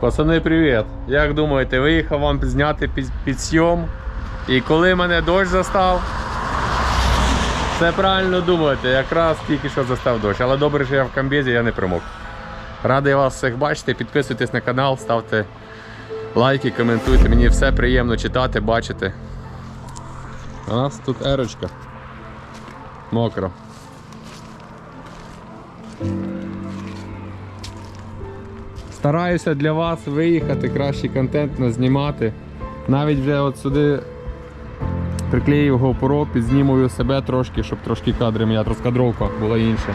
Пацани, привіт! Як думаєте, виїхав вам зняти під, підсйом? І коли мене дощ застав? Все правильно думаєте, якраз тільки що застав дощ. Але добре, що я в камбезі, я не промок. Радий вас всіх бачити, підписуйтесь на канал, ставте лайки, коментуйте. Мені все приємно читати, бачити. У нас тут ерочка. Мокро. Стараюся для вас виїхати, кращий контент назнімати. Навіть вже от сюди приклеїв GoPro, підзнімую себе трошки, щоб трошки кадри моя розкадровка була інша.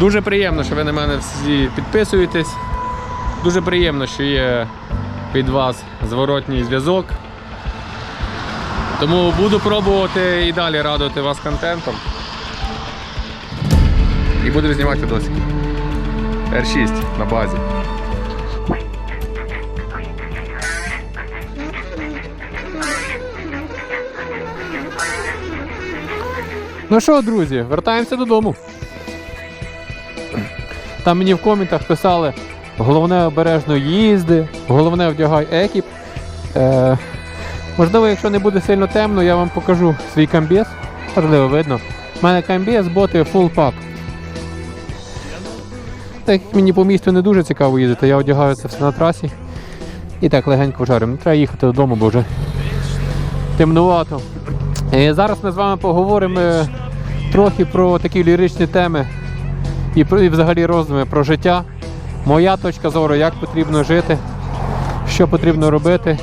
Дуже приємно, що ви на мене всі підписуєтесь. Дуже приємно, що є від вас зворотній зв'язок. Тому буду пробувати і далі радувати вас контентом. І буду знімати досики. R6 на базі. Ну що, друзі, вертаємося додому. Там мені в коментах писали, головне обережно їзди, головне вдягай екіп. Е, можливо, якщо не буде сильно темно, я вам покажу свій камбіз. Можливо, видно. У мене камбіз, боти full pack. Так як мені по місту не дуже цікаво їздити, я одягаю це все на трасі. І так легенько вжаримо. Не треба їхати додому, бо вже темнувато. І зараз ми з вами поговоримо е, трохи про такі ліричні теми і, про- і взагалі роздуми про життя. Моя точка зору, як потрібно жити, що потрібно робити.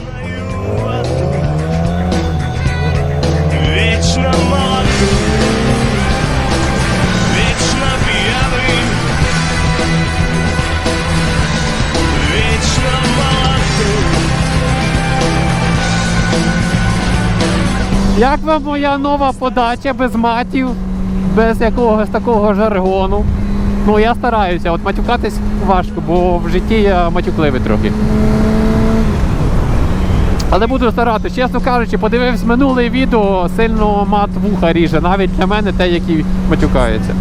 Як вам моя нова подача без матів, без якогось такого жаргону? Ну я стараюся, от матюкатись важко, бо в житті я матюкливий трохи. Але буду старатися, чесно кажучи, подивився минуле відео, сильно мат вуха ріже, навіть для мене те, які матюкаються.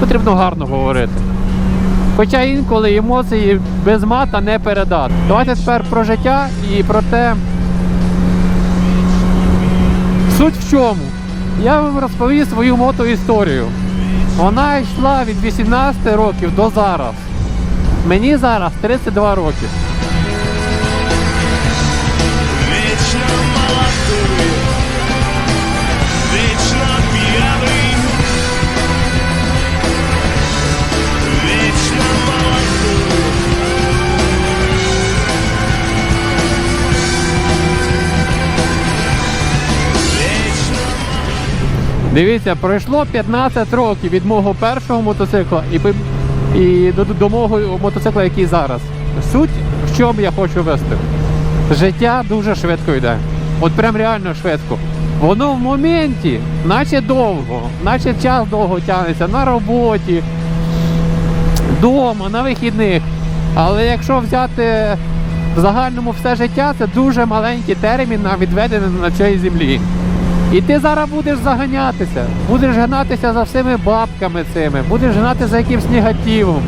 Потрібно гарно говорити. Хоча інколи емоції без мата не передати. Давайте тепер про життя і про те, Суть в чому? Я вам розповів свою мотоісторію. Вона йшла від 18 років до зараз. Мені зараз 32 роки. Дивіться, пройшло 15 років від мого першого мотоцикла і, і до, до мого мотоцикла, який зараз. Суть, в чому я хочу вести. Життя дуже швидко йде. От прям реально швидко. Воно в моменті, наче довго, наче час довго тягнеться на роботі, вдома, на вихідних. Але якщо взяти в загальному все життя, це дуже маленький термін на відведене на цій землі. І ти зараз будеш заганятися, будеш гнатися за всіми бабками цими, будеш гнати за якимсь негативом,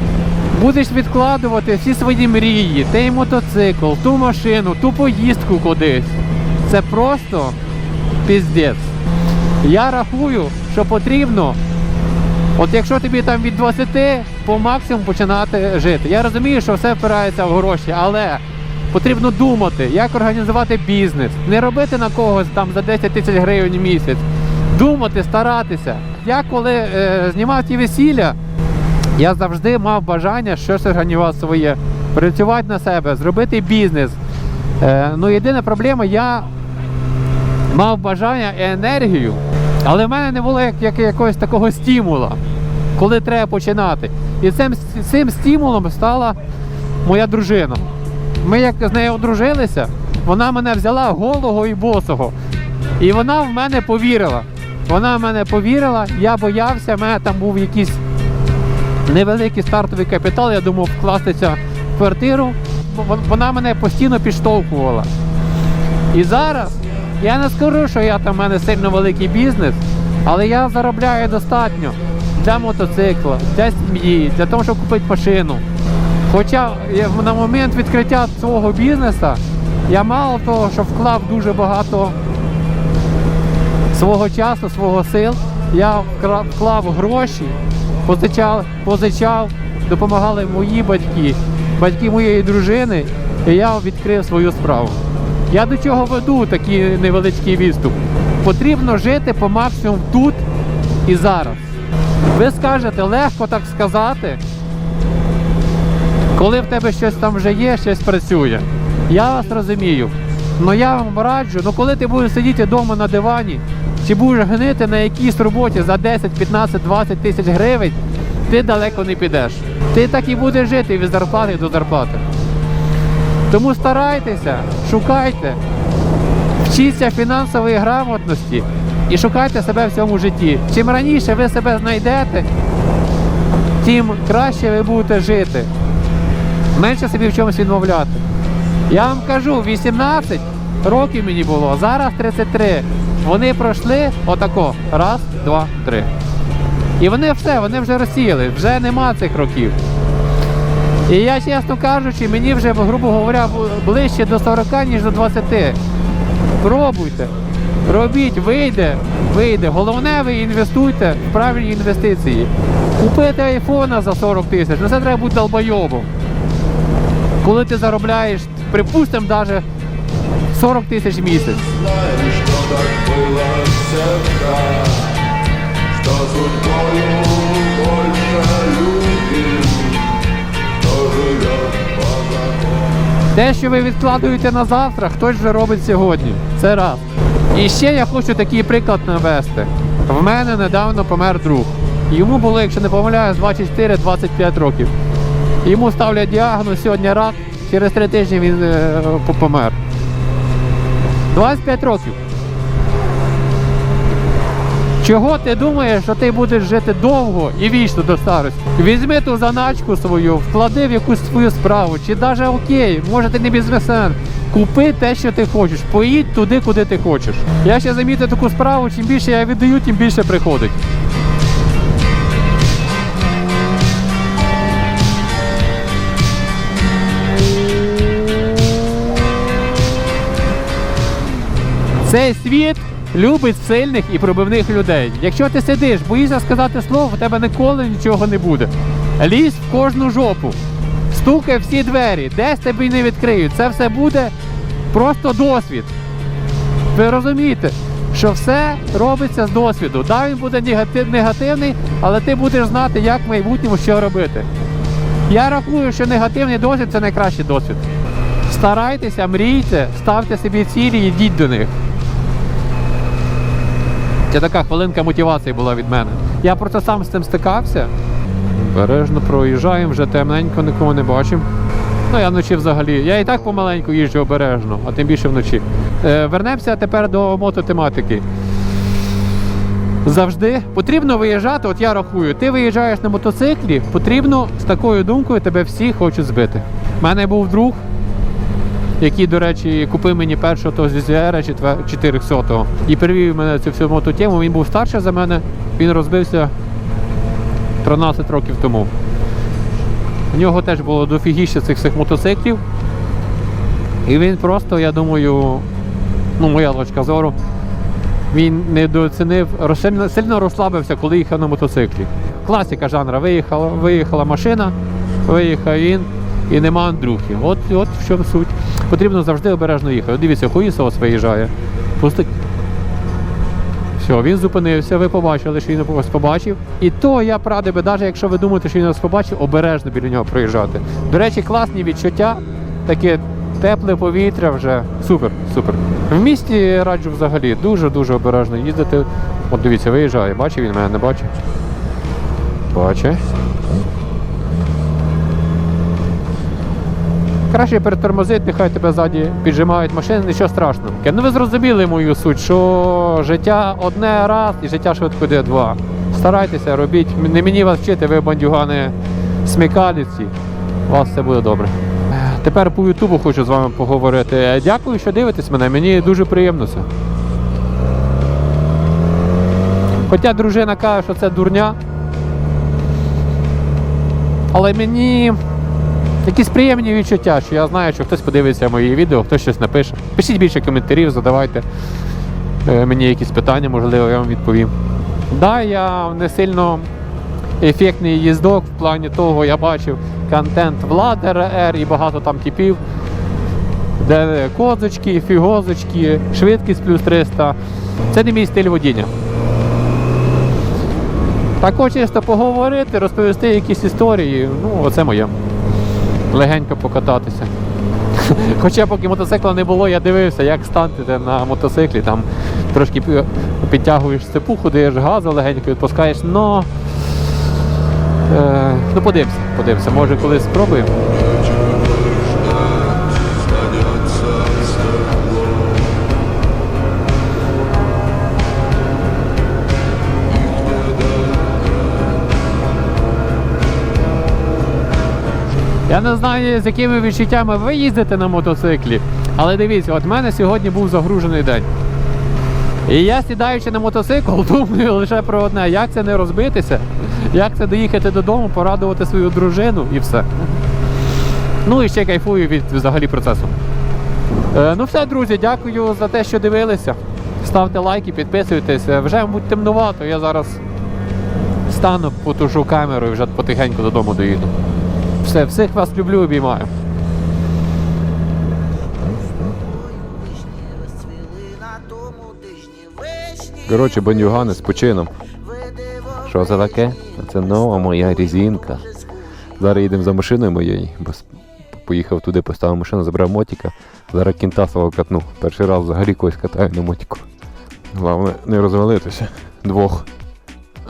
будеш відкладувати всі свої мрії, той мотоцикл, ту машину, ту поїздку кудись. Це просто піздець. Я рахую, що потрібно, от якщо тобі там від 20 по максимуму починати жити. Я розумію, що все впирається в гроші, але потрібно думати, як організувати бізнес, не робити на когось там за 10 тисяч гривень в місяць. Думати, старатися. Я коли е, знімав ті весілля, я завжди мав бажання щось організувати своє, працювати на себе, зробити бізнес. Е, ну, єдина проблема, я мав бажання і енергію, але в мене не було як, як якогось такого стимула, коли треба починати. І цим, цим стимулом стала моя дружина. Ми як з нею одружилися, вона мене взяла голого і босого. І вона в мене повірила. Вона в мене повірила, я боявся, в мене там був якийсь невеликий стартовий капітал, я думав вкластися в квартиру. Вона мене постійно підштовхувала. І зараз я не скажу, що я там в мене сильно великий бізнес, Але я заробляю достатньо для мотоцикла, для сім'ї, для того, щоб купити машину. Хоча на момент відкриття свого бізнесу я мало того, що вклав дуже багато свого часу, свого сил, я вклав гроші, позичав, позичав, допомагали мої батьки, батьки моєї дружини, і я відкрив свою справу. Я до чого веду такий невеличкий відступ. Потрібно жити по максимуму тут і зараз. Ви скажете, легко так сказати, коли в тебе щось там вже є, щось працює. Я вас розумію. Ну я вам раджу, ну коли ти будеш сидіти вдома на дивані, чи будеш гнити на якійсь роботі за 10, 15, 20 тисяч гривень, ти далеко не підеш. Ти так і будеш жити від зарплати до зарплати. Тому старайтеся, шукайте, вчіться фінансової грамотності і шукайте себе в цьому житті. Чим раніше ви себе знайдете, тим краще ви будете жити. Менше собі в чомусь відмовляти. Я вам кажу, 18 років мені було, зараз 33. Вони пройшли отако. Раз, два, три. І вони все, вони вже розсіяли, вже нема цих років. І я, чесно кажучи, мені вже, грубо говоря, ближче до 40, ніж до 20. Пробуйте, робіть, вийде, вийде. Головне, ви інвестуйте в правильні інвестиції. Купити айфона за 40 тисяч, ну це треба бути долбойобом. Коли ти заробляєш, припустимо, навіть 40 тисяч в місяць. Те, що ви відкладуєте на завтра, хтось вже робить сьогодні. Це раз. І ще я хочу такий приклад навести. В мене недавно помер друг. Йому було, якщо не помиляюсь, 24-25 років. Йому ставлять діагноз сьогодні рак, через три тижні він е, помер. 25 років. Чого ти думаєш, що ти будеш жити довго і вічно до старості? Візьми ту заначку свою, вклади в якусь свою справу, чи навіть окей, може ти не бізнесмен. Купи те, що ти хочеш, поїдь туди, куди ти хочеш. Я ще замітив таку справу, чим більше я віддаю, тим більше приходить. Цей світ любить сильних і пробивних людей. Якщо ти сидиш, боїшся сказати слово, в тебе ніколи нічого не буде. Лізь в кожну жопу, стукай всі двері, десь тобі не відкриють. Це все буде просто досвід. Ви розумієте, що все робиться з досвіду. Да, він буде негати- негативний, але ти будеш знати, як в майбутньому що робити. Я рахую, що негативний досвід це найкращий досвід. Старайтеся, мрійте, ставте собі цілі і йдіть до них. Це така хвилинка мотивації була від мене. Я просто сам з цим стикався. Бережно проїжджаємо, вже темненько, нікого не бачимо. Ну, я вночі взагалі. Я і так помаленьку їжджу обережно, а тим більше вночі. Е, вернемося тепер до мототематики. Завжди потрібно виїжджати, от я рахую, ти виїжджаєш на мотоциклі, потрібно з такою думкою тебе всі хочуть збити. У мене був друг, який, до речі, купив мені першого того ZZR 400 і привів мене цю всю мототему. Він був старший за мене, він розбився 13 років тому. У нього теж було дофігіще цих всіх мотоциклів. І він просто, я думаю, ну, моя точка зору, він недооцінив, сильно розслабився, коли їхав на мотоциклі. Класика жанра. Виїхала, виїхала машина, виїхав він і нема Андрюхи. От, от в чому суть. Потрібно завжди обережно їхати. От Дивіться, Хуїсос виїжджає. Пусти... Все, він зупинився, ви побачили, що він вас побачив. І то я б би, навіть якщо ви думаєте, що він вас побачив, обережно біля нього проїжджати. До речі, класні відчуття, таке тепле повітря вже. Супер, супер. В місті раджу взагалі дуже-дуже обережно їздити. От дивіться, виїжджає, бачив він мене, не бачить. Бачить. Краще перетормозити, нехай тебе ззаді піджимають машини, нічого страшного. Ну ви зрозуміли мою суть, що життя одне раз і життя швидко йде два. Старайтеся, робіть. Не мені вас вчити, ви бандюгани смікаліці. У вас все буде добре. Тепер по Ютубу хочу з вами поговорити. Дякую, що дивитесь мене. Мені дуже приємно це. Хоча дружина каже, що це дурня. Але мені якісь приємні відчуття, що я знаю, що хтось подивиться мої відео, хтось щось напише. Пишіть більше коментарів, задавайте е, мені якісь питання, можливо, я вам відповім. Да, я не сильно ефектний їздок в плані того, я бачив контент Влада РР і багато там типів, де козочки, фігозочки, швидкість плюс 300. Це не мій стиль водіння. Тако чисто поговорити, розповісти якісь історії, ну, оце моє. Легенько покататися. Хоча поки мотоцикла не було, я дивився, як станти на мотоциклі, там трошки підтягуєш цепуху, даєш газу, легенько відпускаєш, но. Е, ну подивимося, подивимося, може колись спробуємо. Я не знаю, з якими відчуттями ви їздите на мотоциклі, але дивіться, от в мене сьогодні був загружений день. І я сідаючи на мотоцикл, думаю лише про одне, як це не розбитися, як це доїхати додому, порадувати свою дружину і все. Ну і ще кайфую від взагалі процесу. Е, ну все, друзі, дякую за те, що дивилися. Ставте лайки, підписуйтесь. Е, Вже, мабуть, темнувато, я зараз стану, потушу камеру і вже потихеньку додому доїду. Все, всіх вас люблю, обіймаю. Коротше, бандюгани з почином. Що це таке? Це нова моя резинка. Зараз їдемо за машиною моєю, бо поїхав туди, поставив машину, забрав мотика. Зараз кінта свого катну. Перший раз взагалі когось катаю на мотику. Головне не розвалитися. Двох.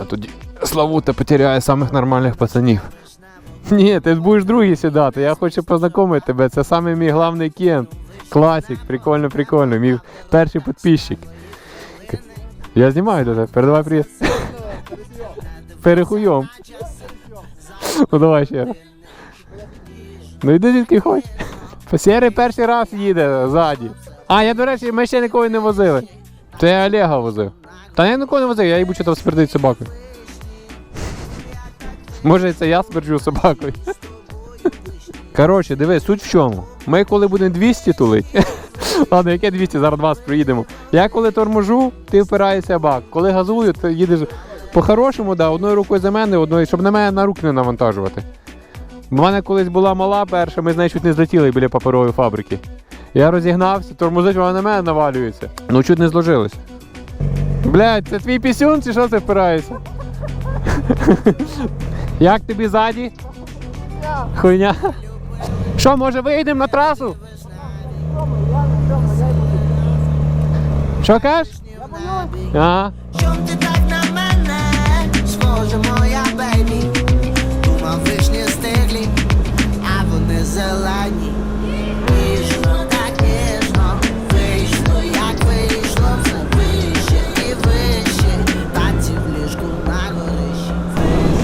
А тоді Славута потеряє самих нормальних пацанів. Ні, ти будеш другий сідати. Я хочу познайомити тебе. Це саме мій главний кент. Класик, прикольно, прикольно. Мій перший підписчик. Я знімаю тебе. Передавай привіт. Перехуйом. Ну давай ще. Ну йди звідки хочеш. Сєрий перший раз їде ззаді. А, я, до речі, ми ще нікого не возили. Це я Олега возив. Та я нікого не возив, я їбучу там спердить собакою. Може, це я сперджу собакою. Коротше, дивись, суть в чому. Ми коли будемо 200 тулить. Ладно, яке 200, зараз 20 проїдемо. Я коли торможу, ти впираєшся бак. Коли газую, ти їдеш по-хорошому, да, одною рукою за мене, одною, щоб на мене на руки не навантажувати. У мене колись була мала перша, ми з нею чуть не злетіли біля паперової фабрики. Я розігнався, тормозить, вона на мене навалюється. Ну чуть не зложилось. Блядь, це твій пісюн чи що це впирається? Як тобі ззаді? Хуйня. Що, може вийдемо на трасу? Що кажеш? Ага. Чом ти так на мене, схожа моя бейбі, думав вишні стиглі, а вони зелені.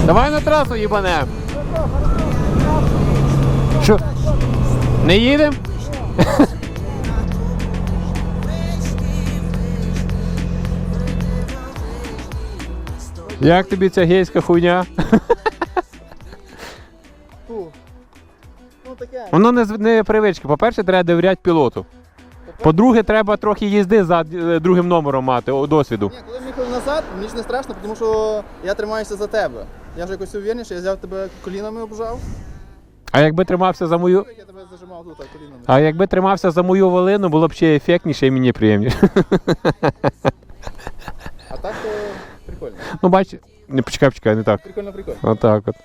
Давай на трасу їбанем. Що? Не їдемо? Як тобі ця гейська хуйня? Ну. Воно не, не привички. По-перше, треба довіряти пілоту. По-друге, треба трохи їзди за е, другим номером мати досвіду. Назад, мені ж не страшно, тому що я тримаюся за тебе. Я вже якось увереніше, я взяв тебе колінами обжав, А якби тримався за мою. я тебе зажимав тут колінами. А якби тримався за мою волину, було б ще ефектніше і мені приємніше. А так то прикольно. Ну, бач, не почекай, почекай, не так. Прикольно, прикольно. Отак от.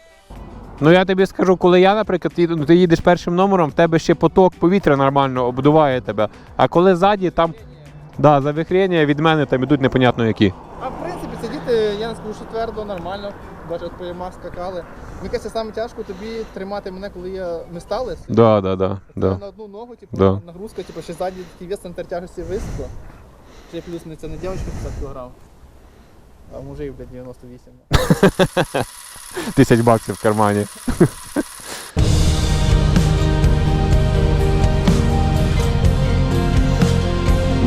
Ну я тобі скажу, коли я, наприклад, їду, ну, ти їдеш першим номером, в тебе ще поток повітря нормально обдуває тебе. А коли ззаді, там да, завихрення від мене там ідуть непонятно які. А в принципі, сидіти, я не скажу, що твердо, нормально. Бачу, от по ямах скакали. Мені кажеться, саме тяжко тобі тримати мене, коли я, ми стали. Да, да, да, да. На одну ногу, типу, Да. нагрузка, типу, ще ззаді такий вес центр тяжесті високо. Ще плюс не це не дівчинка 50 кг. А мужик, блядь, 98. Тисяч баксів в кармані.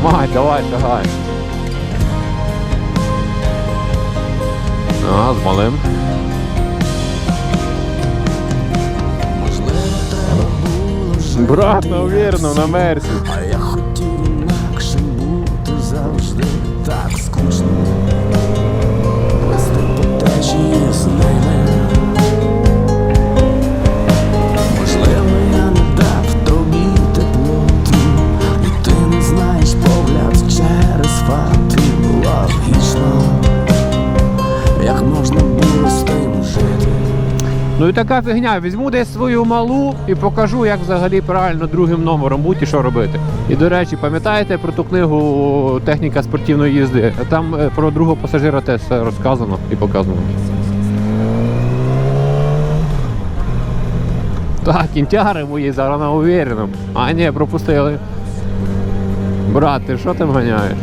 Мать, давай, давай. А, з малим. Брат, на уверенно, на мерсі. Ну і така фігня. Візьму десь свою малу і покажу, як взагалі правильно другим номером бути і що робити. І до речі, пам'ятаєте про ту книгу Техніка спортивної їзди? Там е, про другого пасажира теж все розказано і показано. Так, кінтяри мої зараз на увереному. А ні, пропустили. Брат, ти що там ганяєш?